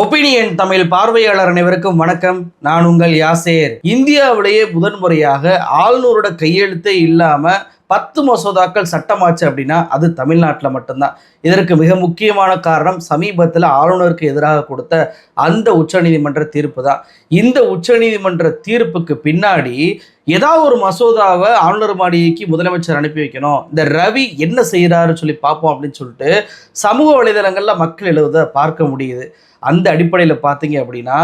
Opinion Tamil பார்வையாளர் அனைவருக்கும் வணக்கம். நான் உங்கள் யாசேர். இந்தியாவிலேயே முதன்முறையாக ஆளுநரோட கையெழுத்தே இல்லாம பத்து மசோதாக்கள் சட்டமாச்சு அப்படின்னா அது தமிழ்நாட்டில் மட்டும்தான். இதற்கு மிக முக்கியமான காரணம் சமீபத்தில் ஆளுநருக்கு எதிராக கொடுத்த அந்த உச்சநீதிமன்ற தீர்ப்பு தான். இந்த உச்சநீதிமன்ற தீர்ப்புக்கு பின்னாடி ஏதாவது ஒரு மசோதாவை ஆளுநர் மாளிகைக்கு முதலமைச்சர் அனுப்பி வைக்கணும். இந்த ரவி என்ன செய்கிறாருன்னு சொல்லி பார்ப்போம் அப்படின்னு சொல்லிட்டு சமூக வலைதளங்களில் மக்கள் எழுத பார்க்க முடியுது. அந்த அடிப்படையில் பார்த்தீங்க அப்படின்னா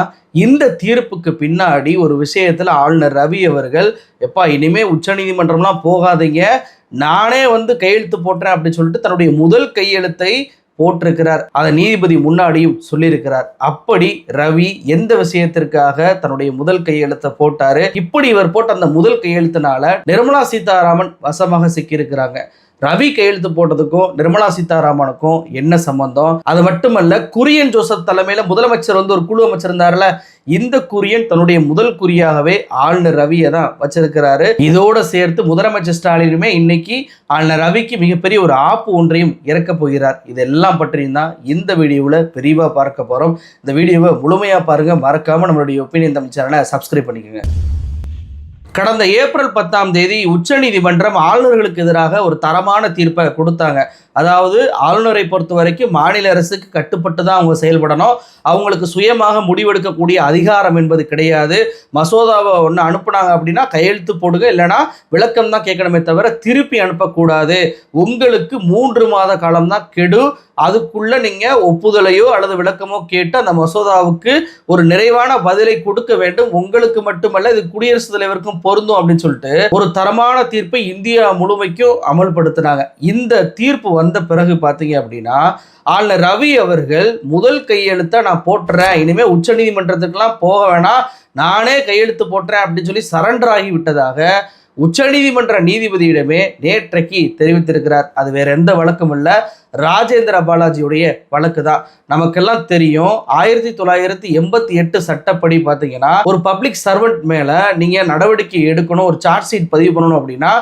இந்த தீர்ப்புக்கு பின்னாடி ஒரு விஷயத்தில் ஆளுநர் ரவி அவர்கள் எப்பா இனிமேல் உச்சநீதிமன்றம்லாம் போகாதீங்க. நானே வந்து கையெழுத்து போட்டேன் அப்படின்னு சொல்லிட்டு தன்னுடைய முதல் கையெழுத்தை போட்டிருக்கிறார். அதை நீதிபதி முன்னாடியும் சொல்லியிருக்கிறார். அப்படி ரவி எந்த விஷயத்திற்காக தன்னுடைய முதல் கையெழுத்தை போட்டாரு? இப்படி இவர் போட்ட அந்த முதல் கையெழுத்தினால நிர்மலா சீதாராமன் வசமாக சிக்கியிருக்கிறாங்க. ரவி கையெழுத்து போட்டதுக்கும் நிர்மலா சீதாராமனுக்கும் என்ன சம்பந்தம்? அது மட்டுமல்ல குரியன் ஜோசப் தலைமையில் முதலமைச்சர் வந்து ஒரு குழு அமைச்சிருந்தார்ல இந்த குரியன் தன்னுடைய முதல் குறியாகவே ஆளுநர் ரவியை தான் வச்சிருக்கிறாரு. இதோட சேர்த்து முதலமைச்சர் ஸ்டாலினுமே இன்னைக்கு ஆளுநர் ரவிக்கு மிகப்பெரிய ஒரு ஆப்பு ஒன்றையும் இறக்க போகிறார். இதெல்லாம் பற்றியும் தான் இந்த வீடியோவில் விரிவாக பார்க்க போகிறோம் இந்த வீடியோவை முழுமையாக பாருங்க. மறக்காமல் நம்மளுடைய ஒப்பீனியன் தமிழ் சேனலை சப்ஸ்கிரைப் பண்ணிக்கோங்க. கடந்த ஏப்ரல் பத்தாம் தேதி உச்சநீதிமன்றம் ஆளுநர்களுக்கு எதிராக ஒரு தரமான தீர்ப்பை கொடுத்தாங்க. அதாவது ஆளுநரை பொறுத்த வரைக்கும் மாநில அரசுக்கு கட்டுப்பட்டு தான் அவங்க செயல்படணும். அவங்களுக்கு சுயமாக முடிவெடுக்கக்கூடிய அதிகாரம் என்பது கிடையாது. மசோதாவை ஒன்று அனுப்புனாங்க அப்படின்னா கையெழுத்து போடுங்க. இல்லைனா விளக்கம் தான் கேட்கணுமே தவிர திருப்பி அனுப்பக்கூடாது. உங்களுக்கு மூன்று மாத காலம் தான் கெடு. அதுக்குள்ள நீங்க ஒப்புதலையோ அல்லது விளக்கமோ கேட்டு அந்த மசோதாவுக்கு ஒரு நிறைவான பதிலை கொடுக்க வேண்டும். உங்களுக்கு மட்டுமல்ல இது குடியரசுத் தலைவருக்கும் பொருந்தும் அப்படின்னு சொல்லிட்டு ஒரு தரமான தீர்ப்பை இந்தியா முழுமைக்கும் அமல்படுத்தினாங்க. இந்த தீர்ப்பு வந்த பிறகு பார்த்தீங்க அப்படின்னா ஆளுநர் ரவி அவர்கள் முதல் கையெழுத்தை நான் போட்டுறேன். இனிமே உச்சநீதிமன்றத்துக்கெல்லாம் போக வேணாம். நானே கையெழுத்து போட்டுறேன் அப்படின்னு சொல்லி சரண்டர் ஆகி விட்டதாக உச்சநீதிமன்ற நீதிபதியிடமே நேற்றைக்கு தெரிவித்திருக்கிறார். அது வேற எந்த வழக்கும் இல்லை. ராஜேந்திர பாலாஜியுடைய வழக்கு தான். நமக்கெல்லாம் தெரியும் ஆயிரத்தி தொள்ளாயிரத்தி எண்பத்தி எட்டு சட்டப்படி பார்த்தீங்கன்னா ஒரு பப்ளிக் சர்வெண்ட் மேல நீங்க நடவடிக்கை எடுக்கணும் ஒரு சார்ஜ் ஷீட் பதிவு பண்ணணும் அப்படின்னா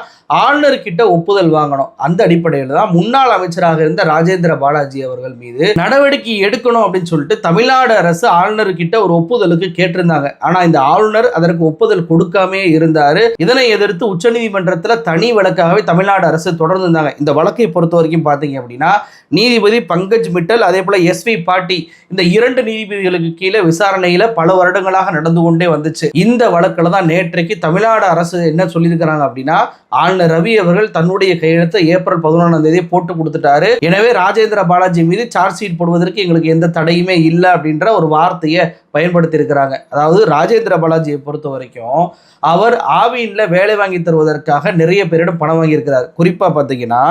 ஆளுநர் கிட்ட ஒப்புதல் வாங்கணும். அந்த அடிப்படையில் தான் முன்னாள் அமைச்சராக இருந்த ராஜேந்திர பாலாஜி அவர்கள் மீது நடவடிக்கை எடுக்கணும் அப்படின்னு சொல்லிட்டு தமிழ்நாடு அரசு ஆளுநர் கிட்ட ஒரு ஒப்புதலுக்கு கேட்டிருந்தாங்க. ஆனா இந்த ஆளுநர் அதற்கு ஒப்புதல் கொடுக்காமே இருந்தாரு. இதனை எதிர்த்து உச்சநீதிமன்றத்தில் தனி வழக்காகவே தமிழ்நாடு அரசு தொடர்ந்து இருந்தாங்க. இந்த வழக்கை பொறுத்த வரைக்கும் பார்த்தீங்க அப்படின்னா நீதிபதி பங்கஜ் மிட்டல் அதே போல எஸ்வி பாட்டி இந்த இரண்டு நீதிபதிகளுக்கு கீழே விசாரணையில பல வருடங்களாக நடந்து கொண்டே வந்துச்சு. இந்த வழக்கில் தான் நேற்றைக்கு தமிழ்நாடு அரசு என்ன சொல்லியிருக்கிறாங்க அப்படின்னா ஆளுநர் ரவி அவர்கள் தன்னுடைய கையெழுத்தை ஏப்ரல் பதினொன்றாம் தேதி போட்டு கொடுத்துட்டாரு. எனவே ராஜேந்திர பாலாஜி மீது சார்ஜ் ஷீட் போடுவதற்கு எங்களுக்கு எந்த தடையுமே இல்லை அப்படின்ற ஒரு வார்த்தையை பயன்படுத்தி இருக்கிறாங்க அதாவது ராஜேந்திர பாலாஜியை பொறுத்த வரைக்கும் அவர் ஆவின்ல வேலை வாங்கி தருவதற்காக நிறைய பேரிடம் பணம் வாங்கியிருக்கிறார். குறிப்பா பார்த்தீங்கன்னா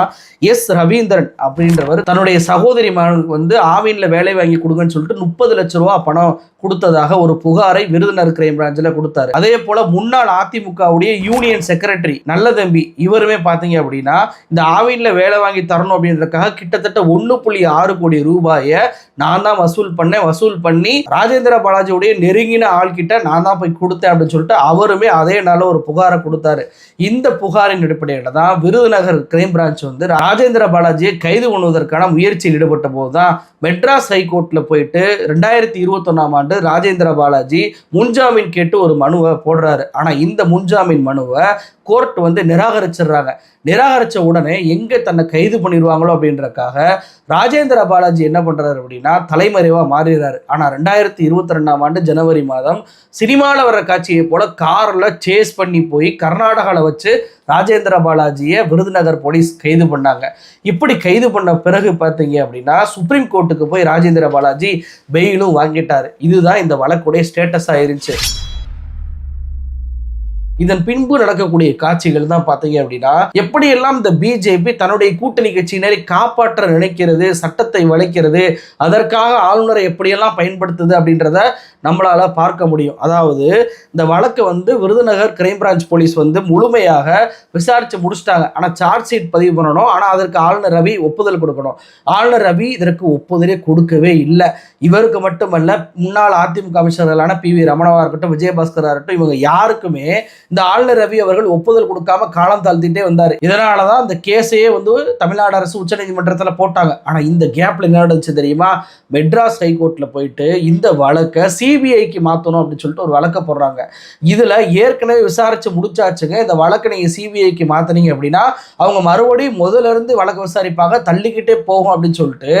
எஸ். ரவீந்திரன் அப்படின்றவர் தன்னுடைய சகோதரி மகனுக்கு வந்து ஆவின்ல வேலை வாங்கி கொடுங்கன்னு சொல்லிட்டு முப்பது லட்ச ரூபா பணம் கொடுத்ததாக ஒரு புகாரை விருதுநர் கிரைம் பிரான்ச்சில் கொடுத்தாரு. அதே போல முன்னாள் அதிமுகவுடைய யூனியன் செக்ரட்டரி நல்ல தம்பி இவருமே பார்த்தீங்க அப்படின்னா இந்த ஆவின்ல வேலை வாங்கி தரணும் அப்படின்றதுக்காக கிட்டத்தட்ட ஒன்று புள்ளி ஆறு கோடி ரூபாயை நான் தான் வசூல் பண்ணேன். வசூல் பண்ணி ராஜேந்திர பாலாஜியுடைய நெருங்கின ஆள்கிட்ட நான் தான் போய் கொடுத்தேன் அப்படின்னு சொல்லிட்டு அவருமே அதே நாள் ஒரு புகாரை கொடுத்தாரு. இந்த புகாரின் அடிப்படையில் தான் விருதுநகர் கிரைம் பிரான்ச் வந்து ராஜேந்திர பாலாஜியை கைது பண்ணுவதற்கான முயற்சியில் ஈடுபட்ட போது தான் மெட்ராஸ் ஹைகோர்ட்டில் போயிட்டு ரெண்டாயிரத்தி இருபத்தொன்னாம் ஆண்டு ராஜேந்திர பாலாஜி முன்ஜாமீன் கேட்டு ஒரு மனுவை போடுறாரு. ஆனால் இந்த முன்ஜாமீன் மனுவை கோர்ட் வந்து நிராகரிச்சிடுறாங்க. நிராகரித்த உடனே எங்கே தன்னை கைது பண்ணிடுவாங்களோ அப்படின்றக்காக ராஜேந்திர பாலாஜி என்ன பண்ணுறாரு அப்படின்னா தலைமறைவாக மாறிடுறாரு. ஆனால் ரெண்டாயிரத்தி இருபத்தி ரெண்டாம் ஆண்டு ஜனவரி மாதம் சினிமாவில் வர காட்சியை போல காரில் சேஸ் பண்ணி போய் கர்நாடகாவில் வச்சு ராஜேந்திர பாலாஜியை விருதுநகர் போலீஸ் கைது பண்ணாங்க. இப்படி கைது பண்ண பிறகு பார்த்தீங்க அப்படின்னா சுப்ரீம் கோர்ட்டுக்கு போய் ராஜேந்திர பாலாஜி பெயிலும் வாங்கிட்டார். இதுதான் இந்த வழக்குடைய ஸ்டேட்டஸ் ஆயிருச்சு இதன் பின்பு நடக்கக்கூடிய காட்சிகள் தான் பார்த்தீங்க அப்படின்னா எப்படியெல்லாம் இந்த பிஜேபி தன்னுடைய கூட்டணி கட்சியினரை காப்பாற்ற நினைக்கிறது சட்டத்தை வளைக்கிறது அதற்காக ஆளுநரை எப்படியெல்லாம் பயன்படுத்துது அப்படின்றத நம்மளால பார்க்க முடியும். அதாவது இந்த வழக்கை வந்து விருதுநகர் கிரைம் பிரான்ச் போலீஸ் வந்து முழுமையாக விசாரித்து முடிச்சிட்டாங்க. ஆனால் சார்ஜ் ஷீட் பதிவு பண்ணணும். ஆனால் அதற்கு ஆளுநர் ரவி ஒப்புதல் கொடுக்கணும். ஆளுநர் ரவி இதற்கு ஒப்புதலே கொடுக்கவே இல்லை. இவருக்கு மட்டுமல்ல முன்னாள் அதிமுக அமைச்சர்களான பி வி ரமணவா இருக்கட்டும் விஜயபாஸ்கராக இருக்கட்டும் இவங்க யாருக்குமே இந்த ஆளுநர் ரவி அவர்கள் ஒப்புதல் கொடுக்காம காலம் தாழ்த்திட்டே வந்தார். இதனால தான் இந்த கேஸையே வந்து தமிழ்நாடு அரசு உச்சநீதிமன்றத்தில் போட்டாங்க. ஆனால் இந்த கேப்ல என்ன நடந்துச்சு தெரியுமா? மெட்ராஸ் ஹைகோர்ட்ல போயிட்டு இந்த வழக்கை சிபிஐக்கு மாற்றணும் அப்படின்னு சொல்லிட்டு ஒரு வழக்கை போடுறாங்க. இதில் ஏற்கனவே விசாரிச்சு முடிச்சாச்சுங்க. இந்த வழக்கை நீங்கள் சிபிஐக்கு மாற்றினீங்க அப்படின்னா அவங்க மறுபடியும் முதல்ல இருந்து வழக்கு விசாரிப்பாங்க தள்ளிக்கிட்டே போகும் அப்படின்னு சொல்லிட்டு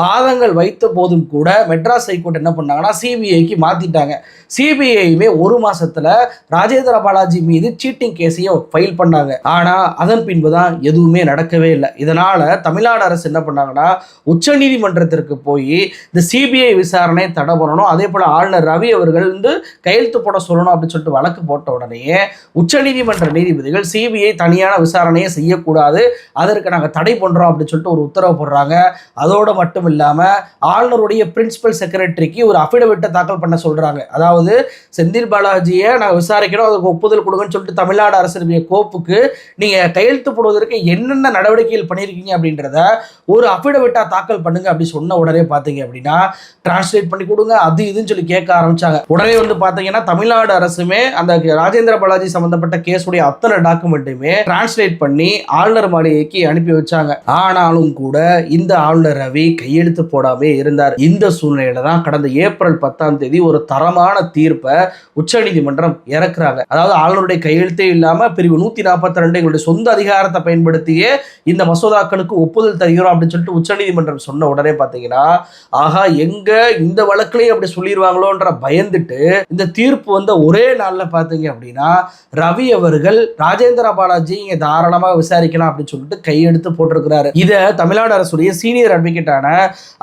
வாதங்கள் வைத்த போதும் கூட மெட்ராஸ் ஹைகோர்ட் என்ன பண்ணாங்கன்னா சிபிஐக்கு மாற்றிட்டாங்க சிபிஐயுமே ஒரு மாசத்துல ராஜேந்திர பாலாஜி மீது சீட்டிங் கேஸையும் ஃபைல் பண்ணாங்க. ஆனா அதன் பின்பு தான் எதுவுமே நடக்கவே இல்லை. இதனால தமிழ்நாடு அரசு என்ன பண்ணாங்கன்னா உச்சநீதிமன்றத்திற்கு போய் இந்த சிபிஐ விசாரணை தடை பண்ணணும். அதே போல ஆளுநர் ரவி அவர்கள் வந்து கையெழுத்து போட சொல்லணும் அப்படின்னு சொல்லிட்டு வழக்கு போட்ட உடனே உச்சநீதிமன்ற நீதிபதிகள் சிபிஐ தனியான விசாரணையை செய்யக்கூடாது. அதற்கு நாங்கள் தடை பண்றோம் அப்படின்னு சொல்லிட்டு ஒரு உத்தரவு போடுறாங்க. அதோடு மட்டும் இல்லாம ஆளுநருடைய பிரின்சிபல் செக்ரட்டரிக்கு ஒரு அஃபிடவிட்டை தாக்கல் பண்ண சொல்றாங்க. அதாவது செந்தில் பாலாஜியை நாங்கள் விசாரிக்கிறோம் அதுக்கு ஒப்புதல் கொடுங்கன்னு சொல்லிட்டு தமிழ்நாடு அரசினுடைய கோப்புக்கு நீங்க கையெழுத்து போடுவதற்கு என்னென்ன நடவடிக்கைகள் பண்ணியிருக்கீங்க அப்படின்றத ஒரு அஃபிடவிட்டாக தாக்கல் பண்ணுங்க அப்படி சொன்ன உடனே பார்த்தீங்க அப்படின்னா டிரான்ஸ்லேட் பண்ணி கொடுங்க. அது இதுன்னு சொல்லி கேட்க ஆரம்பிச்சாங்க. உடனே வந்து பார்த்தீங்கன்னா தமிழ்நாடு அரசுமே அந்த ராஜேந்திர பாலாஜி சம்பந்தப்பட்ட கேஸுடைய அத்தனை டாக்குமெண்ட்டுமே டிரான்ஸ்லேட் பண்ணி ஆளுநர் மாளிகைக்கு அனுப்பி வச்சாங்க. ஆனாலும் கூட இந்த ஆளுநர் ரவி கையெழுத்து போடாமே இருந்தார். இந்த சூழ்நிலையில தான் கடந்த ஏப்ரல் பத்தாம் தேதி ஒரு தரமான தீர்ப்பை உச்சநீதிமன்றம் இறக்குறாங்க. அதாவது ஆளுநருடைய கையெழுத்தே இல்லாமல் பிரிவு நூற்றி நாற்பத்தி ரெண்டு எங்களுடைய சொந்த அதிகாரத்தை பயன்படுத்தியே இந்த மசோதாக்களுக்கு ஒப்புதல் தருகிறோம் அப்படின்னு சொல்லிட்டு உச்சநீதிமன்றம் சொன்ன உடனே பார்த்தீங்கன்னா ஆகா எங்கே இந்த வழக்குலையும் அப்படி சொல்லிடுவாங்களோன்ற பயந்துட்டு இந்த தீர்ப்பு வந்த ஒரே நாளில் பார்த்தீங்க அப்படின்னா ரவி அவர்கள் ராஜேந்திர பாலாஜி இங்கே தாராளமாக விசாரிக்கலாம் அப்படின்னு சொல்லிட்டு கையெழுத்து போட்டிருக்கிறாரு. இதை தமிழ்நாடு அரசுடைய சீனியர் அட்வொகேட்டான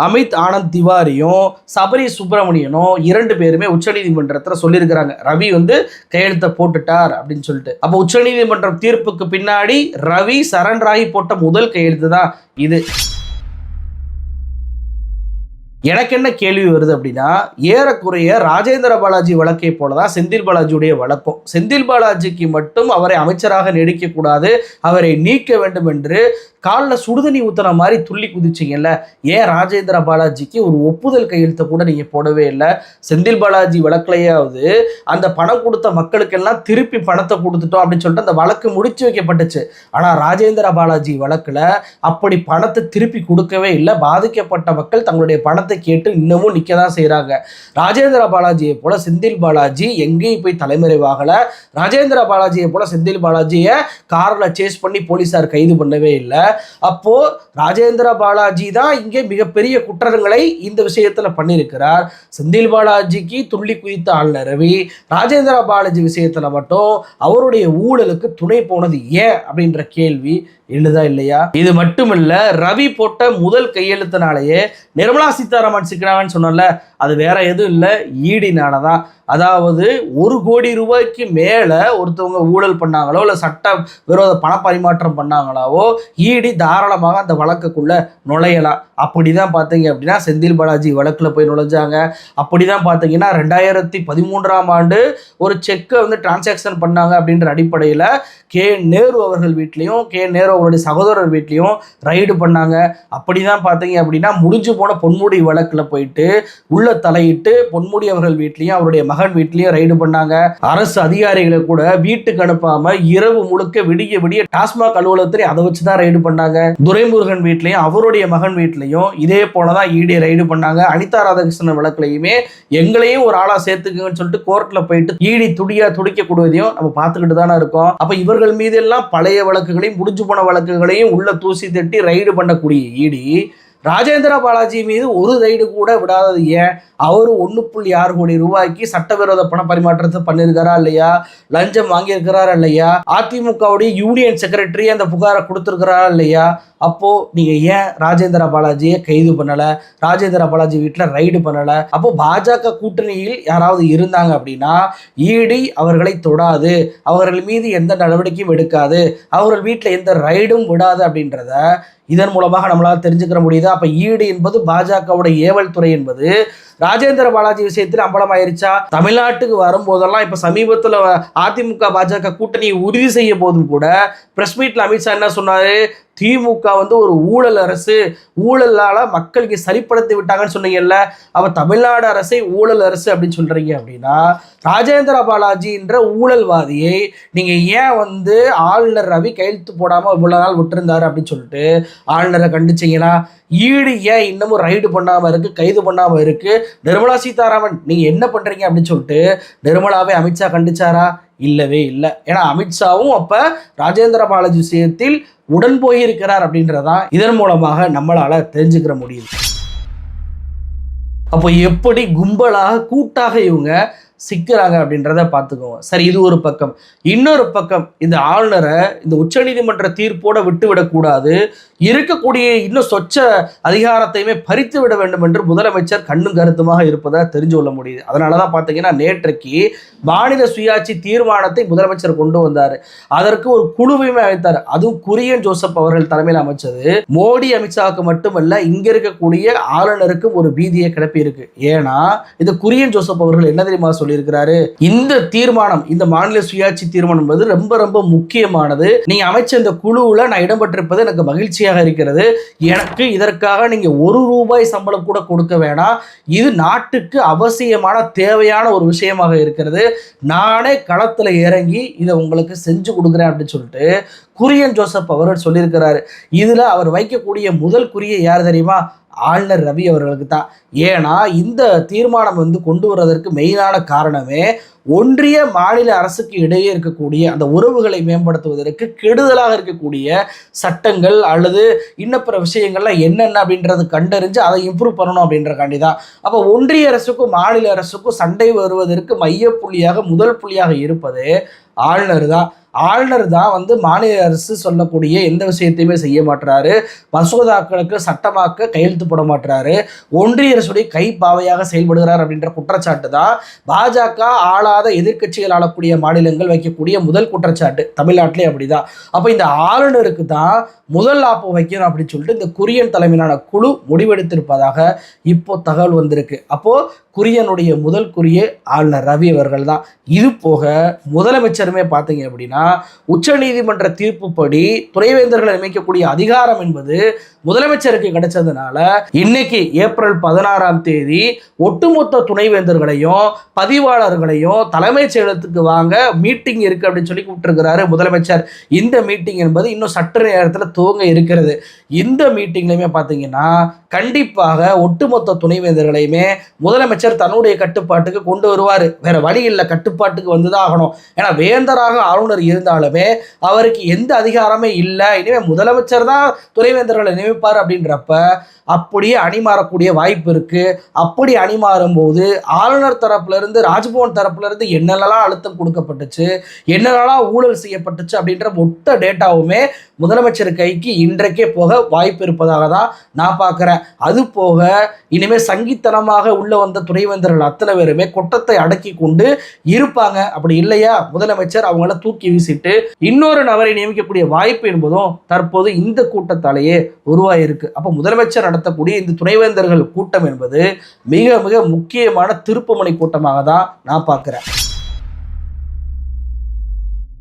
அமித் ஆனந்த் திவாரியும் சபரி சுப்பிரமணியனும் இரண்டு பேருமே உச்சநீதிமன்றத்தில் சொல்லியிருக்கிறாங்க. ரவி வந்து கையெழுத்தை போட்டுட்டார் அப்படின்னு சொல்லிட்டு. அப்போ உச்சநீதிமன்றம் தீர்ப்புக்கு பின்னாடி ரவி சரண் ராகி போட்ட முதல் கையெழுத்து தான் இது. எனக்கு என்ன கேள்வி வருது அப்படின்னா ஏறக்குறைய ராஜேந்திர பாலாஜி வழக்கை போல தான் செந்தில் பாலாஜியுடைய வழக்கம். செந்தில் பாலாஜிக்கு மட்டும் அவரை அமைச்சராக நீடிக்கக்கூடாது அவரை நீக்க வேண்டும் என்று காலில் சுடுதண்ணி ஊத்துற மாதிரி துள்ளி குதிச்சிங்கல்ல ஏன் ராஜேந்திர பாலாஜிக்கு ஒரு ஒப்புதல் கையெழுத்தை கூட நீங்கள் போடவே இல்லை? செந்தில் பாலாஜி வழக்கிலையாவது அந்த பணம் கொடுத்த மக்களுக்கெல்லாம் திருப்பி பணத்தை கொடுத்துட்டோம் அப்படின்னு சொல்லிட்டு அந்த வழக்கு முடிச்சு வைக்கப்பட்டுச்சு. ஆனால் ராஜேந்திர பாலாஜி வழக்கில் அப்படி பணத்தை திருப்பி கொடுக்கவே இல்லை பாதிக்கப்பட்ட மக்கள் தங்களுடைய பணத்தை கேட்டு இன்னமும் நிற்க தான் செய்கிறாங்க ராஜேந்திர பாலாஜியை போல செந்தில் பாலாஜி எங்கேயும் போய் தலைமறைவாகலை. ராஜேந்திர பாலாஜியை போல செந்தில் பாலாஜியை காரில் சேஸ் பண்ணி போலீஸார் கைது பண்ணவே இல்லை. அப்போ ராஜேந்திர பாலாஜி தான் இங்கே மிகப்பெரிய குற்றங்களை இந்த விஷயத்தில் பண்ணியிருக்கிறார். செந்தில் பாலாஜிக்கு துள்ளி குதித்த ஆள் ரவி. ராஜேந்திர பாலாஜி விஷயத்துல மட்டும் அவருடைய ஊழலுக்கு துணை போனது ஏன் அப்படின்ற கேள்வி எழுதா இல்லையா? இது மட்டுமில்ல ரவி போட்ட முதல் கையெழுத்தினாலேயே நிர்மலா சீதாராமன் சிக்கிறாங்கன்னு சொன்னோம்ல அது வேற எதுவும் இல்லை ஈடினால தான் அதாவது ஒரு கோடி ரூபாய்க்கு மேலே ஒருத்தவங்க ஊழல் பண்ணாங்களோ இல்லை சட்ட விரோத பண பரிமாற்றம் பண்ணாங்களாவோ ஈடி தாராளமாக அந்த வழக்குக்குள்ள நுழையலாம் அப்படி தான் பார்த்தீங்க அப்படின்னா செந்தில் பாலாஜி வழக்கில் போய் நுழைஞ்சாங்க. அப்படி தான் பார்த்தீங்கன்னா ரெண்டாயிரத்தி பதிமூன்றாம் ஆண்டு ஒரு செக்கை வந்து டிரான்சாக்ஷன் பண்ணாங்க அப்படின்ற அடிப்படையில் கே நேரு அவர்கள் வீட்லேயும் கே நேரு அவருடைய சகோதரர் வீட்லேயும் ரைடு பண்ணாங்க. அப்படி தான் பார்த்தீங்க அப்படின்னா முடிஞ்சு போன பொன்முடி வழக்கில் போயிட்டு உள்ள தலையிட்டு பொன்முடி அவர்கள் வீட்லேயும் அவருடைய மகன் வீட்லேயும் ரைடு பண்ணாங்க. அரசு அதிகாரிகளை கூட வீட்டுக்கு அனுப்பாமல் இரவு முழுக்க விடிய விடிய டாஸ்மாக் அலுவலகத்திலே அதை வச்சு தான் ரைடு பண்ணாங்க. துரைமுருகன் வீட்லேயும் அவருடைய மகன் வீட்லேயும் இதே போல தான் ஈடி ரைடு பண்ணாங்க. அனிதா ராதாகிருஷ்ணன் வழக்குலையுமே எங்களையும் ஒரு ஆளாக சேர்த்துக்குங்கன்னு சொல்லிட்டு கோர்ட்டில் போயிட்டு ஈடி துடியா துடிக்கக்கூடியதையும் நம்ம பார்த்துக்கிட்டு தானே இருக்கோம். அப்ப இவர்கள் மீது எல்லாம் பழைய வழக்குகளையும் முடிஞ்சு போன வழக்குகளையும் உள்ள தூசி தட்டி ரைடு பண்ணக்கூடிய ஈடி ராஜேந்திர பாலாஜி மீது ஒரு ரைடு கூட விடாதது ஏன்? அவர் ஒன்று புள்ளி ஆறு கோடி ரூபாய்க்கு சட்டவிரோத பண பரிமாற்றத்தை பண்ணியிருக்காரா இல்லையா? லஞ்சம் வாங்கியிருக்கிறாரா இல்லையா? அதிமுகவுடைய யூனியன் செக்ரட்டரி அந்த புகாரை கொடுத்துருக்கிறாரா இல்லையா? அப்போது நீங்கள் ஏன் ராஜேந்திர பாலாஜியை கைது பண்ணலை? ராஜேந்திர பாலாஜி வீட்டில் ரைடு பண்ணலை? அப்போ பாஜக கூட்டணியில் யாராவது இருந்தாங்க அப்படின்னா ஈடி அவர்களை தொடாது. அவர்கள் மீது எந்த நடவடிக்கையும் எடுக்காது. அவர்கள் வீட்டில் எந்த ரைடும் விடாது அப்படின்றத இதன் மூலமாக நம்மளால் தெரிஞ்சுக்கிற முடியுது. அப்போ ஈடு என்பது பாஜகவுடைய ஏவல் துறை என்பது ராஜேந்திர பாலாஜி விஷயத்தில் அம்பலமாயிருச்சா? தமிழ்நாட்டுக்கு வரும்போதெல்லாம் இப்போ சமீபத்தில் அதிமுக பாஜக கூட்டணியை உறுதி செய்ய போதும் கூட பிரஸ் மீட்டில் அமித்ஷா என்ன சொன்னார்? திமுக வந்து ஒரு ஊழல் அரசு ஊழலால் மக்களுக்கு சரிப்படுத்தி விட்டாங்கன்னு சொன்னீங்கல்ல அவள் தமிழ்நாடு அரசை ஊழல் அரசு அப்படின்னு சொல்கிறீங்க அப்படின்னா ராஜேந்திர பாலாஜின்ற ஊழல்வாதியை நீங்கள் ஏன் வந்து ஆளுநர் ரவி கையெழுத்து போடாமல் இவ்வளோ நாள் விட்டுருந்தாரு அப்படின்னு சொல்லிட்டு ஆளுநரை கண்டிச்சீங்களா ஈடு ஏன் இன்னமும் ரைடு பண்ணாமல் இருக்கு கைது பண்ணாமல் இருக்குது நிர்மலா சீதாராமன் நீங்கள் என்ன பண்ணுறீங்க அப்படின்னு சொல்லிட்டு நிர்மலாவே அமித்ஷா கண்டிச்சாரா? இல்லவே இல்லை. ஏன்னா அமித்ஷாவும் அப்போ ராஜேந்திர பாலாஜி விஷயத்தில் உடன் போயிருக்கிறார் அப்படின்றதான் இதன் மூலமாக நம்மளால் தெரிஞ்சுக்கிற முடியும் அப்போ எப்படி கும்பலாக கூட்டாக இவங்க சிக்கிறாங்க அப்படின்றத பார்த்துக்கோங்க. சரி இது ஒரு பக்கம். இன்னொரு பக்கம் இந்த ஆளுநரை இந்த உச்சநீதிமன்ற தீர்ப்போட விட்டு விடக்கூடாது இருக்கக்கூடிய இன்னும் சொச்ச அதிகாரத்தையுமே பறித்து விட வேண்டும் என்று முதலமைச்சர் கண்ணும் கருத்துமாக இருப்பதாக தெரிஞ்சு கொள்ள முடியுது. அதனால தான் பார்த்தீங்கன்னா நேற்றைக்கு மாநில சுயாட்சி தீர்மானத்தை முதலமைச்சர் கொண்டு வந்தார். அதற்கு ஒரு குழுவையுமே அழைத்தார். அதுவும் குரியன் ஜோசப் அவர்கள் தலைமையில் அமைச்சது. மோடி அமித்ஷாவுக்கு மட்டுமல்ல இங்க இருக்கக்கூடிய ஆளுநருக்கும் ஒரு பீதியை கிளப்பி இருக்கு ஏன்னா இது குரியன் ஜோசப் அவர்கள் என்ன தெரியுமா சொல்லியிருக்கிறாரு. இந்த தீர்மானம் இந்த மாநில சுயாட்சி தீர்மானம் என்பது ரொம்ப ரொம்ப முக்கியமானது. நீங்க அமைச்ச இந்த குழுவுல நான் இடம்பெற்றிருப்பது எனக்கு மகிழ்ச்சியாக இருக்கிறது. எனக்கு இதற்காக நீங்க ஒரு ரூபாய் சம்பளம் கூட கொடுக்க வேணாம். இது நாட்டுக்கு அவசியமான தேவையான ஒரு விஷயமாக இருக்கிறது. நானே களத்துல இறங்கி இதை உங்களுக்கு செஞ்சு கொடுக்குறேன் அப்படின்னு சொல்லிட்டு குரியன் ஜோசப் அவர்கள் சொல்லியிருக்கிறாரு. இதுல அவர் வைக்கக்கூடிய முதல் குறியை யார் தெரியுமா? ஆளுநர் ரவி அவர்களுக்கு தான். ஏன்னா இந்த தீர்மானம் வந்து கொண்டு வர்றதற்கு மெயினான காரணமே ஒன்றிய மாநில அரசுக்கு இடையே இருக்கக்கூடிய அந்த உறவுகளை மேம்படுத்துவதற்கு கெடுதலாக இருக்கக்கூடிய சட்டங்கள் அல்லது இன்னப்பிற விஷயங்கள்லாம் என்னென்ன அப்படின்றத கண்டறிஞ்சு அதை இம்ப்ரூவ் பண்ணணும் அப்படின்றக்காண்டி தான். அப்போ ஒன்றிய அரசுக்கும் மாநில அரசுக்கும் சண்டை வருவதற்கு மைய புள்ளியாக முதல் புள்ளியாக இருப்பது ஆளுநர் தான். ஆளுநர் தான் வந்து மாநில அரசு சொல்லக்கூடிய எந்த விஷயத்தையுமே செய்ய மாட்டுறாரு மசோதாக்களுக்கு சட்டமாக்க கையெழுத்து போட மாட்டுறாரு ஒன்றிய அரசுடைய கைப்பாவையாக செயல்படுகிறார் அப்படின்ற குற்றச்சாட்டு தான். பாஜக ஆளாத எதிர்க்கட்சிகள் ஆளக்கூடிய மாநிலங்கள் வைக்கக்கூடிய முதல் குற்றச்சாட்டு. தமிழ்நாட்டிலே அப்படிதான். அப்போ இந்த ஆளுநருக்கு தான் முதல் ஆப்பு வைக்கணும் அப்படின்னு சொல்லிட்டு இந்த குரியன் தலைமையிலான குழு முடிவெடுத்திருப்பதாக இப்போ தகவல் வந்திருக்கு. அப்போ குரியனுடைய முதல் குரிய ஆளுநர் ரவி அவர்கள் தான் இது போக முதலமைச்சருமே பார்த்தீங்க அப்படின்னா உச்சநீதிமன்ற தீர்ப்புப்படி துணைவேந்தர்களை நியமிக்கக்கூடிய அதிகாரம் என்பது முதலமைச்சருக்கு கிடைச்சதுனால இன்னைக்கு ஏப்ரல் பதினாறாம் தேதி ஒட்டுமொத்த துணைவேந்தர்களையும் பதிவாளர்களையும் தலைமைச் செயலத்துக்கு வாங்க மீட்டிங் இருக்கு அப்படின்னு சொல்லி கூப்பிட்டுருக்கிறாரு முதலமைச்சர். இந்த மீட்டிங் என்பது இன்னும் சற்று நேரத்தில் துவங்க இருக்கிறது. இந்த மீட்டிங்லையுமே பார்த்தீங்கன்னா கண்டிப்பாக ஒட்டுமொத்த துணைவேந்தர்களையுமே முதலமைச்சர் தன்னுடைய கட்டுப்பாட்டுக்கு கொண்டு வருவார். வேற வழி இல்லை கட்டுப்பாட்டுக்கு வந்துதான் ஆகணும் ஏன்னா வேந்தராக ஆளுநர் இருந்தாலுமே அவருக்கு எந்த அதிகாரமே இல்லை. இனிமே முதலமைச்சர் தான் துணைவேந்தர்களை நியமிப்பார் அப்படின்றப்ப அப்படியே அணிமாறக்கூடிய வாய்ப்பு இருக்கு. அப்படி அணிமாறும் போது ஆளுநர் தரப்புல இருந்து ராஜ்பவன் தரப்புல இருந்து என்னென்னலாம் அழுத்தம் கொடுக்கப்பட்டுச்சு என்னென்னலாம் ஊழல் செய்யப்பட்டுச்சு அப்படின்ற மொத்த டேட்டாவுமே முதலமைச்சர் கைக்கு இன்றைக்கே போக வாய்ப்பு இருப்பதாக தான் நான் பார்க்குறேன். அது போக இனிமேல் சங்கித்தனமாக உள்ள வந்த துணைவேந்தர்கள் அத்தனை பேருமே கொட்டத்தை அடக்கி கொண்டு இருப்பாங்க. அப்படி இல்லையா? முதலமைச்சர் அவங்கள தூக்கி வீசிட்டு இன்னொரு நபரை நியமிக்கக்கூடிய வாய்ப்பு என்பதும் தற்போது இந்த கூட்டத்தாலேயே உருவாயிருக்கு. அப்போ முதலமைச்சர் நடத்தக்கூடிய இந்த துணைவேந்தர்கள் கூட்டம் என்பது மிக மிக முக்கியமான திருப்புமுனை கூட்டமாக தான் நான் பார்க்குறேன்.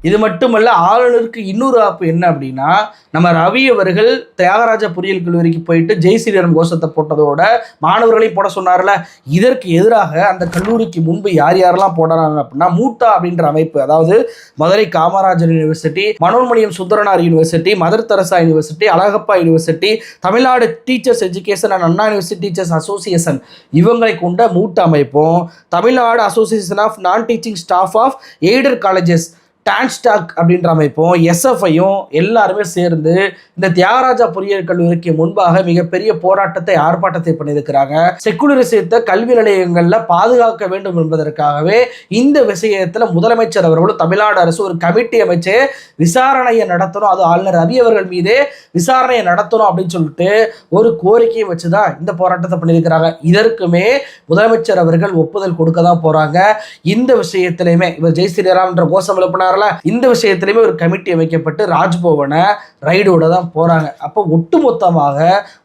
இது மட்டுமல்ல ஆளுநருக்கு இன்னொரு ஆப்பு என்ன அப்படின்னா நம்ம ரவி அவர்கள் தியாகராஜ பொறியியல் கல்லூரிக்கு போயிட்டு ஜெய் ஸ்ரீராம் கோஷத்தை போட்டதோட மாணவர்களையும் போட சொன்னார்ல. இதற்கு எதிராக அந்த கல்லூரிக்கு முன்பு யார் யாரெல்லாம் போடுறாங்க அப்படின்னா மூட்டா அப்படின்ற அமைப்பு அதாவது Madurai Kamaraj university Manonmaniam Sundaranar university mother Teresa university Alagappa university Tamil Nadu teachers education and Anna university teachers association இவங்களை கொண்ட மூட்டா அமைப்பும் Tamil Nadu association of non teaching staff of aided colleges டான்ஸ்டாக் அப்படின்ற அமைப்பும் எஸ்எஃப்ஐயும் எல்லாருமே சேர்ந்து இந்த தியாகராஜா பொறியியல் கல்லூரிக்கு முன்பாக மிகப்பெரிய போராட்டத்தை ஆர்ப்பாட்டத்தை பண்ணியிருக்கிறாங்க. செக்குலரிசத்தை கல்வி நிலையங்களில் பாதுகாக்க வேண்டும் என்பதற்காகவே இந்த விஷயத்தில் முதலமைச்சர் அவர்களும் தமிழ்நாடு அரசு ஒரு கமிட்டி அமைச்சு விசாரணையை நடத்தணும். அது ஆளுநர் ரவி அவர்கள் மீதே விசாரணையை நடத்தணும் அப்படின்னு சொல்லிட்டு ஒரு கோரிக்கையை வச்சு தான் இந்த போராட்டத்தை பண்ணியிருக்கிறாங்க. இதற்குமே முதலமைச்சர் அவர்கள் ஒப்புதல் கொடுக்க தான் போகிறாங்க இந்த விஷயத்திலையுமே இவர் ஜெய் ஸ்ரீராம் என்ற கோஷம் எழுப்பினார் போறாருல இந்த விஷயத்திலையுமே ஒரு கமிட்டி அமைக்கப்பட்டு ராஜ்பவனை ரைடோட தான் போறாங்க. அப்போ ஒட்டுமொத்தமாக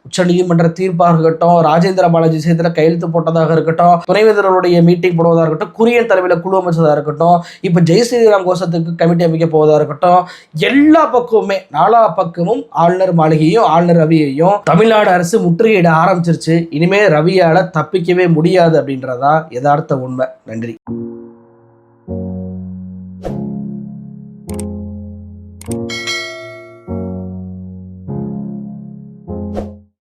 உச்சநீதிமன்ற தீர்ப்பாக இருக்கட்டும் ராஜேந்திர பாலாஜி விஷயத்துல கையெழுத்து போட்டதாக இருக்கட்டும் துணைவேந்தர்களுடைய மீட்டிங் போடுவதாக இருக்கட்டும் குரியன் தலைமையில் குழு அமைச்சதாக இருக்கட்டும் இப்போ ஜெய் ஸ்ரீராம் கோஷத்துக்கு கமிட்டி அமைக்க போவதாக இருக்கட்டும் எல்லா பக்கமுமே நாலா பக்கமும் ஆளுநர் மாளிகையும் ஆளுநர் ரவியையும் தமிழ்நாடு அரசு முற்றுகையிட ஆரம்பிச்சிருச்சு. இனிமே ரவியால தப்பிக்கவே முடியாது அப்படின்றதா யதார்த்த உண்மை. நன்றி. you